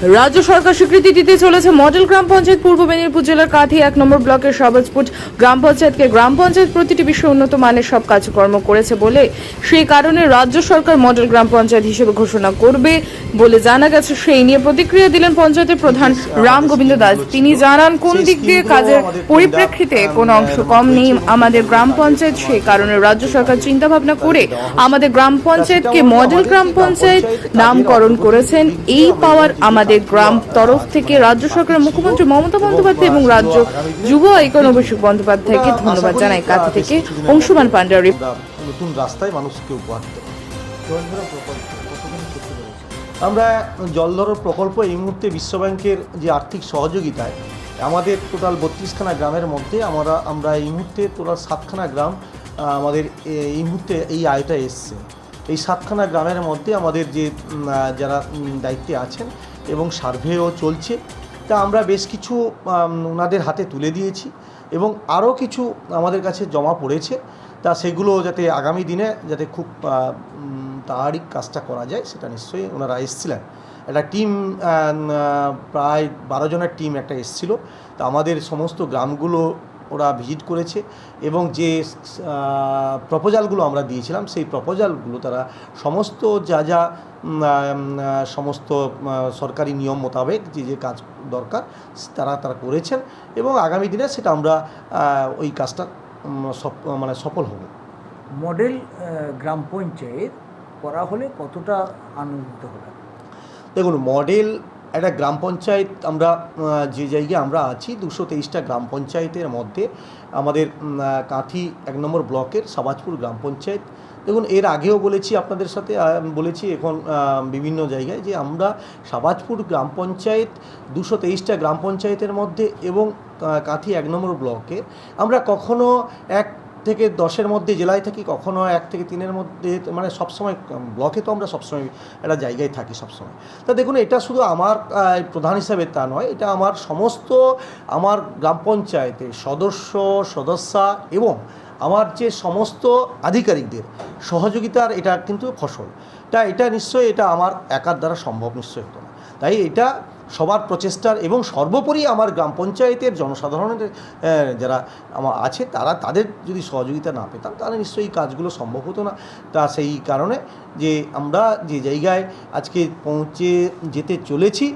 রাজ্য সরকার স্বীকৃতি দিতে চলেছে মডেল গ্রাম পঞ্চায়েত পূর্ব মেদিনীপুর জেলার কাঁথি এক নম্বর ব্লকের সবজপুট গ্রাম পঞ্চায়েতকে গ্রাম পঞ্চায়েত প্রতিটি বিষয়ে উন্নত মানের সব কাজকর্ম করেছে বলে সেই কারণে রাজ্য সরকার মডেল গ্রাম পঞ্চায়েত হিসেবে ঘোষণা করবে বলে জানা গেছে। সেই নিয়ে প্রতিক্রিয়া দিলেন পঞ্চায়েতের প্রধান রাম গোবিন্দ দাস। তিনি জানান, কোন দিক দিয়ে কাজের পরিপ্রেক্ষিতে কোনো অংশ কম নেই আমাদের গ্রাম পঞ্চায়েত, সেই কারণে রাজ্য সরকার চিন্তা ভাবনা করে আমাদের গ্রাম পঞ্চায়েতকে মডেল গ্রাম পঞ্চায়েত নামকরণ করেছেন। এই পাওয়ার আমাদের গ্রাম তরফ থেকে রাজ্য সরকারের মুখ্যমন্ত্রী মমতা বন্দ্যোপাধ্যায় এবং রাজ্য যুব আইকন অভিষেক বন্দ্যোপাধ্যায়কে ধন্যবাদ জানাই। কাঁথি থেকে অংশুমান পান্ডার নতুন রাস্তায় মানুষকে উপহার আমরা জলধর প্রকল্প এই মুহূর্তে বিশ্বব্যাংকের যে আর্থিক সহযোগিতায়, আমাদের টোটাল বত্রিশখানা গ্রামের মধ্যে আমরা আমরা এই মুহূর্তে টোটাল সাতখানা গ্রাম আমাদের এই মুহূর্তে এই আয়টা এসছে। এই সাতখানা গ্রামের মধ্যে আমাদের যে যারা দায়িত্বে আছেন এবং সার্ভেও চলছে। তা আমরা বেশ কিছু ওনাদের হাতে তুলে দিয়েছি এবং আরও কিছু আমাদের কাছে জমা পড়েছে। তা সেগুলো যাতে আগামী দিনে যাতে খুব তাড়াতাড়ি কাজটা করা যায়, সেটা নিশ্চয়ই ওনারা এসছিলেন। একটা টিম প্রায় বারো জনের টিম একটা এসছিল। তা আমাদের সমস্ত গ্রামগুলো ওরা ভিজিট করেছে এবং যে প্রপোজালগুলো আমরা দিয়েছিলাম সেই প্রপোজালগুলো তারা সমস্ত যা যা সমস্ত সরকারি নিয়ম মোতাবেক যে যে কাজ দরকার তারা তারা করেছেন এবং আগামী দিনে সেটা আমরা ওই কাজটা মানে সফল হব। মডেল গ্রাম পঞ্চায়েত করা হলে কতটা আনন্দিত হবে? দেখুন মডেল একটা গ্রাম পঞ্চায়েত আমরা যে জায়গায় আমরা আছি, দুশো তেইশটা গ্রাম পঞ্চায়েতের মধ্যে আমাদের কাঁথি এক নম্বর ব্লকের সাবাজপুর গ্রাম পঞ্চায়েত। দেখুন, এর আগেও বলেছি আপনাদের সাথে বলেছি এখন বিভিন্ন জায়গায় যে আমরা সাবাজপুর গ্রাম পঞ্চায়েত, দুশো তেইশটা গ্রাম পঞ্চায়েতের মধ্যে এবং কাঁথি এক নম্বর ব্লকে আমরা কখনো এক থেকে দশের মধ্যে জেলায় থাকি কখনো এক থেকে তিনের মধ্যে মানে সবসময়, ব্লকে তো আমরা সবসময় একটা জায়গায় থাকি সবসময়। তা দেখুন, এটা শুধু আমার প্রধান হিসাবে তা নয়, এটা আমার সমস্ত, আমার গ্রাম পঞ্চায়েতের সদস্য, সদস্যা এবং আমার যে সমস্ত আধিকারিকদের সহযোগিতার এটা কিন্তু ফসল। তা এটা নিশ্চয়ই, এটা আমার একার দ্বারা সম্ভব নিশ্চয়ই হতো না। তাই এটা সবার প্রচেষ্টার এবং সর্বোপরি আমার গ্রাম পঞ্চায়েতের জনসাধারণের যারা আমার আছে, তারা তাদের যদি সহযোগিতা না পেতাম, তাহলে নিশ্চয়ই কাজগুলো সম্ভব হতো না। তা সেই কারণে যে আমরা যে জায়গায় আজকে পৌঁছে যেতে চলেছি